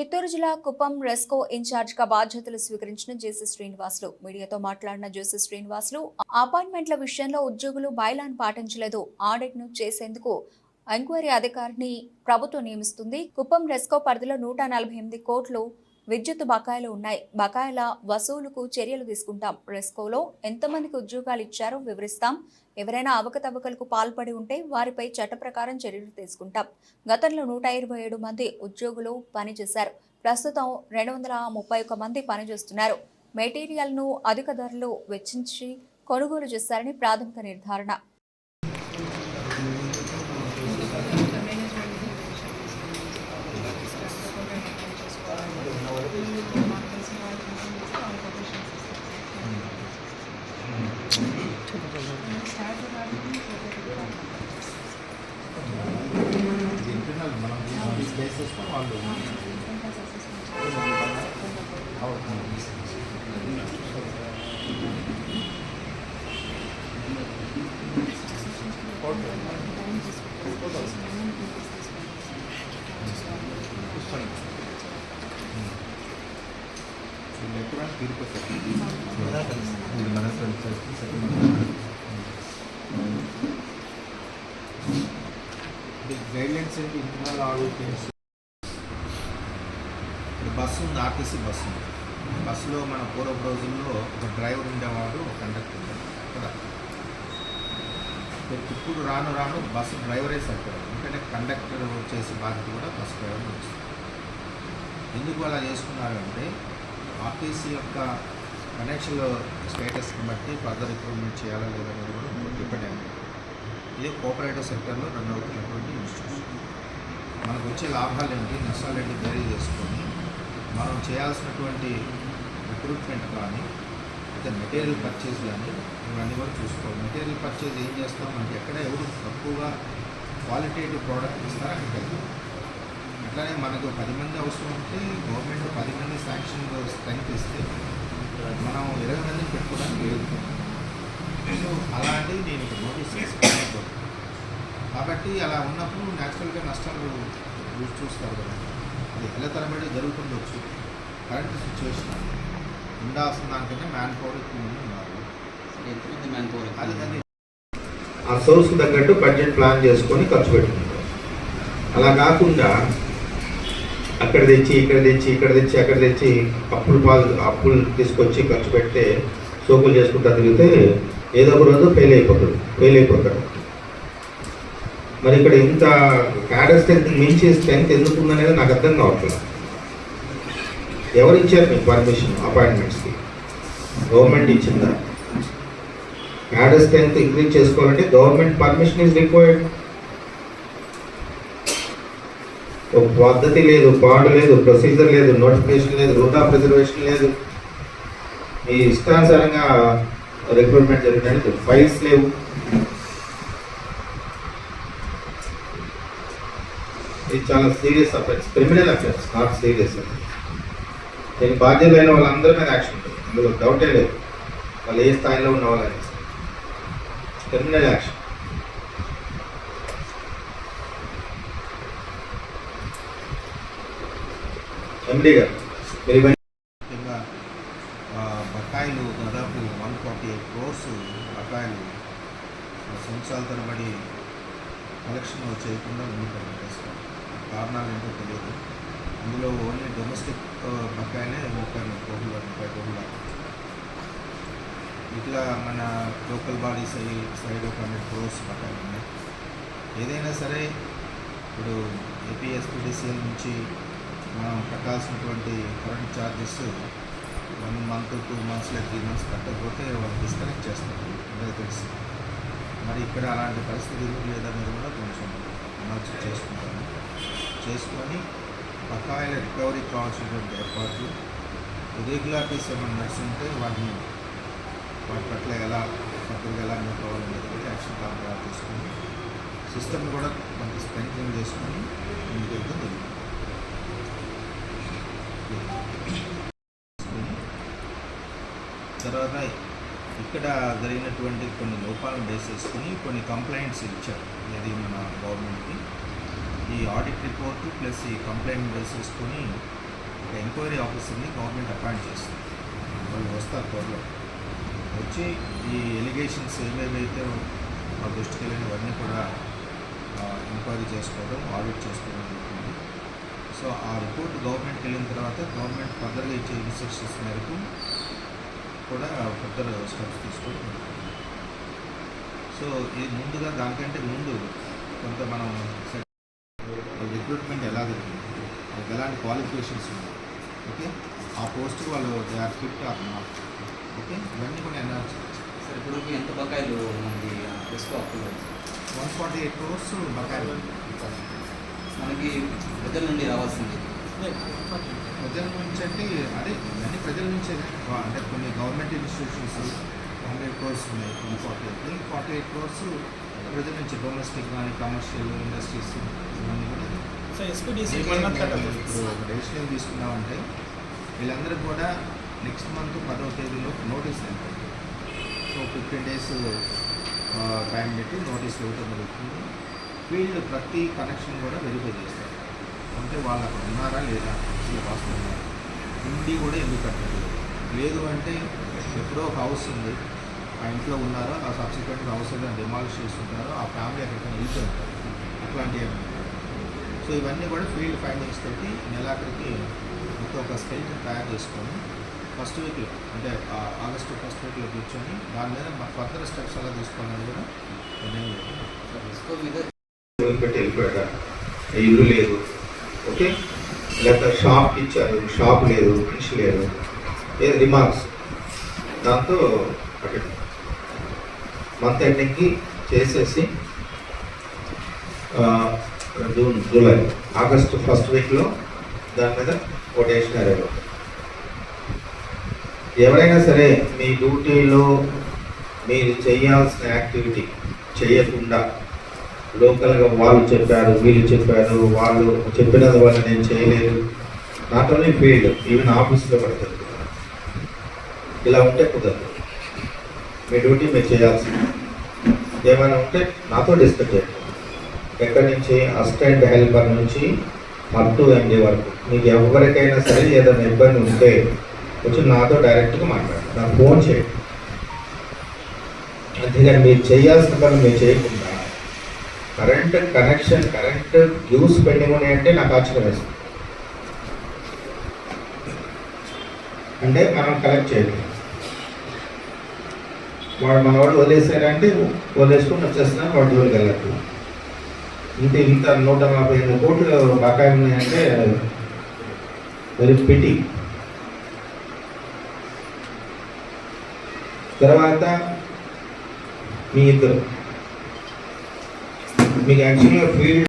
చిత్తూరు జిల్లా కుప్పం రెస్కో ఇన్ఛార్జ్గా బాధ్యతలు స్వీకరించిన జేసీ శ్రీనివాసులు. మీడియాతో మాట్లాడిన జేసీ శ్రీనివాసులు అపాయింట్మెంట్ల విషయంలో ఉద్యోగులు బైలాన్ పాటించలేదు. ఆడిట్ను చేసేందుకు ఎంక్వైరీ అధికారిని ప్రభుత్వం నియమిస్తుంది. కుప్పం రెస్కో పరిధిలో నూట నలభై ఎనిమిది కోట్లు విద్యుత్ బకాయిలు ఉన్నాయి. బకాయిల వసూలుకు చర్యలు తీసుకుంటాం. రెస్కోలో ఎంతమందికి ఉద్యోగాలు ఇచ్చారో వివరిస్తాం. ఎవరైనా అవకతవకలకు పాల్పడి ఉంటే వారిపై చట్ట ప్రకారం చర్యలు తీసుకుంటాం. గతంలో నూట ఇరవై ఏడు మంది ఉద్యోగులు పనిచేశారు. ప్రస్తుతం రెండు వందల ముప్పై ఒక్క మంది పనిచేస్తున్నారు. మెటీరియల్ను అధిక ధరలు వెచ్చించి కొనుగోలు చేశారని ప్రాథమిక నిర్ధారణ ఇంటర్నల్ మనం బేసిస్ వాళ్ళు ఎక్కడ తీరిపోతారు ఇది మన గైడ్లైన్స్ ఏంటి ఇంటర్నల్ ఆడిట్ ఇప్పుడు బస్సు ఉంది ఆర్టీసీ బస్సు ఉంది బస్సులో మన పూర్వపు రోజుల్లో ఒక డ్రైవర్ ఉండేవాడు ఒక కండక్టర్ ఉండేవాడు కదా? ఇప్పుడు రాను రాను బస్సు డ్రైవరే సరిపోయాడు ఎందుకంటే కండక్టర్ చేసే బాధ్యత కూడా బస్సు డ్రైవర్ వస్తుంది ఎందుకు అలా చేసుకున్నారంటే ఆర్టీసీ యొక్క ఫైనాన్షియల్ స్టేటస్ని బట్టి ఫర్దర్ రిక్రూట్మెంట్ చేయాలా లేదా అనేది కూడా డిపెండ్ అయింది ఇది కోఆపరేటివ్ సెక్టర్లో రన్ అవుతున్నటువంటి ఇన్స్టిట్యూషన్. మనకు వచ్చే లాభాలు ఏంటి? నష్టాలు ఏంటి బేరీ చేసుకొని మనం చేయాల్సినటువంటి రిక్రూట్మెంట్ కానీ అయితే మెటీరియల్ పర్చేజ్ కానీ ఇవన్నీ కూడా చూసుకోవాలి. మెటీరియల్ పర్చేజ్ ఏం చేస్తాం? మనకి ఎక్కడ ఎవరు తక్కువగా క్వాలిటేటివ్ ప్రోడక్ట్ ఇస్తారో అక్కడికి వెళ్తాం అట్లానే మనకు పది మంది అవసరం ఉంటే గవర్నమెంట్ పది మంది శాంక్షన్ స్ట్రెంగ్త్ ఇస్తే మనం ఇరవై మందిని పెట్టుకోవడానికి లేదు. సో అలాంటివి నేను ఇక్కడ నోటీస్ చేసుకోవాలి కాబట్టి అలా ఉన్నప్పుడు న్యాచురల్గా నష్టాలు చూసి చూస్తారు కదా. అది ఎలా తరబడి జరుగుతుండొచ్చు కరెంట్ సిచ్యువేషన్ ఉండాల్సిన దానికన్నా మ్యాన్ పవర్ ఎక్కువ ఉన్నారు. ఎంతమంది మ్యాన్ పవర్ అది అది. ఆ సోర్స్ తగ్గట్టు బడ్జెట్ ప్లాన్ చేసుకొని ఖర్చు పెట్టుకుంటాం. అలా కాకుండా అక్కడ తెచ్చి ఇక్కడ తెచ్చి ఇక్కడ తెచ్చి అక్కడ తెచ్చి అప్పులు పాలు అప్పులు తీసుకొచ్చి ఖర్చు పెడితే సోకులు చేసుకుంటా తిరిగితే ఏదో ఒక రోజు ఫెయిల్ అయిపోతాడు ఫెయిల్ అయిపోతాడు. మరి ఇక్కడ ఇంత క్యాడర్ స్ట్రెంత్ మించి స్ట్రెంత్ ఎందుకు ఉందనేది నాకు అర్థం కావట్లేదు. ఎవరు ఇచ్చారు మీకు పర్మిషన్ అపాయింట్మెంట్స్కి గవర్నమెంట్ ఇచ్చిందా? క్యాడర్ స్ట్రెంత్ ఇంక్రీజ్ చేసుకోవాలంటే గవర్నమెంట్ పర్మిషన్ ఇస్ రిక్వైర్డ్ ఒక పద్ధతి లేదు పాడు లేదు ప్రొసీజర్ లేదు నోటిఫికేషన్ లేదు రూట్ ప్రిజర్వేషన్ లేదు. మీ ఇష్టానుసారంగా రిక్రూట్మెంట్ జరిగినట్టు ఫైల్స్ లేవు. ఇది చాలా serious offence criminal offence not serious దీనికి బాధ్యతలైన వాళ్ళందరి మీద యాక్షన్ ఉంటుంది. అందులో డౌటే లేదు. వాళ్ళు ఏ స్థాయిలో ఉన్న వాళ్ళని. క్రిమినల్ యాక్షన్ ఎండి గారు ముఖ్యంగా బకాయిలు దాదాపు వన్ ఫార్టీ ఎయిట్ క్రోర్స్ బకాయిలు సంవత్సరాల తరబడి కలెక్షన్ చేయకుండా ఉండిపోయింది కారణాలు ఏంటో తెలియదు. అందులో ఓన్లీ డొమెస్టిక్ బకాయినే ముప్పై కోట్ల ముప్పై కోట్ల ఇట్లా మన లోకల్ బాడీస్ అయ్యి సైడ్ ఒక హండ్రెడ్ క్రోర్స్ బకాయిలు ఉన్నాయి. ఏదైనా సరే ఇప్పుడు ఏపీఎస్పీడీసీఎల్ నుంచి మనం కట్టాల్సినటువంటి current charges one month two months లేదా త్రీ మంత్స్ కట్టకపోతే వాళ్ళు డిస్కనెక్ట్ చేస్తారు. అందరూ తెలుసు. మరి ఇక్కడ అలాంటి పరిస్థితి ఎందుకు లేదనేది కూడా కొంచెం అనౌన్స్ చేసుకుంటాను చేసుకొని బకాయిల రికవరీ కావాల్సినటువంటి ఏర్పాట్లు ఇరెగ్యులారిటీస్ ఏమైనా నడుస్తుంటే వాటిని వాటి పట్ల ఎలా పక్కన ఎలా మూవ్ కావాలనేది కూడా యాక్షన్ ప్లాన్ తయారు చేసుకొని సిస్టమ్ కూడా మనకి స్ట్రెంగ్ చేసుకొని ముందుకు వెళ్తాం. జరుగుతుంది తర్వాత ఇక్కడ జరిగినటువంటి కొన్ని లోపాలను బేస్ చేసుకుని కొన్ని కంప్లైంట్స్ ఇచ్చారు. అది మన గవర్నమెంట్కి. ఈ ఆడిట్ రిపోర్ట్ ప్లస్ ఈ కంప్లైంట్ బేస్ చేసుకొని ఎంక్వైరీ ఆఫీసర్ని గవర్నమెంట్ అపాయింట్ చేస్తుంది. వాళ్ళు వస్తారు త్వరలో. వచ్చి ఈ ఎలిగేషన్స్ ఏవేవైతే మా దృష్టికి వెళ్ళినవన్నీ కూడా ఎంక్వైరీ చేసుకోవడం ఆడిట్ చేసుకోవడం జరుగుతుంది. సో ఆ రిపోర్ట్ గవర్నమెంట్కి వెళ్ళిన తర్వాత గవర్నమెంట్ ఫర్దర్గా ఇచ్చే ఇన్స్ట్రక్షన్స్ మేరకు కూడా ఫర్దర్ స్టెప్స్ తీసుకోవడం సో ఇది ముందుగా దానికంటే ముందు కొంత మనం రిక్రూట్మెంట్ ఎలా జరిగింది వాళ్ళకి ఎలాంటి క్వాలిఫికేషన్స్ ఉన్నాయి? ఓకే ఆ పోస్ట్ వాళ్ళు they are fit are not okay ఇవన్నీ కూడా ఎన్ఆర్స్ సార్ ఇప్పుడు ఎంత బకాయిలు మనకి అప్పులు వన్ ఫార్టీ ఎయిట్ క్రోర్స్ బకాయిలు. మనకి ప్రజల నుండి రావాల్సింది. ప్రజల నుంచి అంటే అదే ఇవన్నీ ప్రజల నుంచే అంటే కొన్ని గవర్నమెంట్ ఇన్స్టిట్యూషన్స్ హండ్రెడ్ క్రోర్స్ ఉన్నాయి one forty eight forty eight crores ప్రజల నుంచి డొమెస్టిక్ కానీ కమర్షియల్ ఇండస్ట్రీస్ ఇవన్నీ కూడా సో ఎస్పీడీసీ ఇప్పుడు డెసిషన్ తీసుకున్నామంటే వీళ్ళందరికీ కూడా నెక్స్ట్ మంత్ పదవ తేదీలో నోటీస్ వెళ్తారు సో ఫిఫ్టీన్ డేస్ టైం పెట్టి నోటీస్ ఇవ్వడం జరుగుతుంది ఫీల్డ్ ప్రతి కనెక్షన్ కూడా వెరిఫై చేస్తారు. అంటే వాళ్ళు అక్కడ ఉన్నారా లేదా అసలు వాస్తవం ఇండి కూడా ఎందుకు కట్టలేదు? లేదు అంటే ఎప్పుడో ఒక హౌస్ ఉంది. ఆ ఇంట్లో ఉన్నారో? ఆ సబ్సిక్వెంట్ హౌస్ ఏదైనా డిమాలిష్ చేస్తుంటారో ఆ ఫ్యామిలీ ఎక్కడికైనా వెళ్ళిపోయి ఉంటారు అట్లాంటివి. సో ఇవన్నీ కూడా ఫీల్డ్ ఫైండింగ్స్ తోటి నెలాఖరికి మొత్తం ఒక స్కెల్టన్ తయారు చేసుకొని ఫస్ట్ వీక్లో అంటే ఆగస్టు ఫస్ట్ వీక్లో కూర్చొని దాని మీద ఫర్దర్ స్టెప్స్ ఎలా తీసుకోవాలని కూడా నిర్ణయం వదిలిపెట్టి వెళ్ళిపోయాడు ఇల్లు లేదు. ఓకే? లేకపోతే షాప్ ఇచ్చారు షాప్ లేదు మనిషి లేదు. ఏ రిమార్క్స్ దాంతో అక్కడ మంత్ ఎండింగ్కి చేసేసి ఆ, జూన్ జూలై ఆగస్టు ఫస్ట్ వీక్లో దాని మీద కొటేషన్ ఎవరైనా సరే మీ డ్యూటీలో మీరు చేయాల్సిన యాక్టివిటీ చేయకుండా లోకల్గా వాళ్ళు చెప్పారు వీళ్ళు చెప్పారు వాళ్ళు చెప్పినందు వల్ల నేను చేయలేదు. నాట్ ఓన్లీ ఫీల్డ్ ఈవెన్ ఆఫీస్లో పడుతుంది ఇలా ఉంటే కుదరదు. మీ డ్యూటీ మీరు చేయాల్సింది. ఏమైనా ఉంటే నాతో డిస్కస్ చేయండి. ఎక్కడి నుంచి? అసిస్టెంట్ హెల్పర్ నుంచి అప్ టు ఎండి వరకు. మీకు ఎవరికైనా సరే ఏదైనా ఇబ్బంది ఉంటే వచ్చి నాతో డైరెక్ట్గా మాట్లాడండి. నాకు ఫోన్ చేయండి. అంతేగాని మీరు చేయాల్సిన పని మీరు చేయకుండా current connection current use pending అంటే నాకు ఆశ్చర్యం వేస్తుంది. అంటే మనం కలెక్ట్ చేయలేదు వాడు మన వాడు వదిలేసారంటే వదిలేసుకుని వచ్చేస్తున్నాను వాడు దూరికి వెళ్ళట్టు ఇంత ఇంత నూట నలభై ఐదు కోట్లు బకాయి ఉన్నాయంటే వెరీ పిటి తర్వాత మీ ఇద్దరు. మీకు యాక్చువల్గా ఫీల్డ్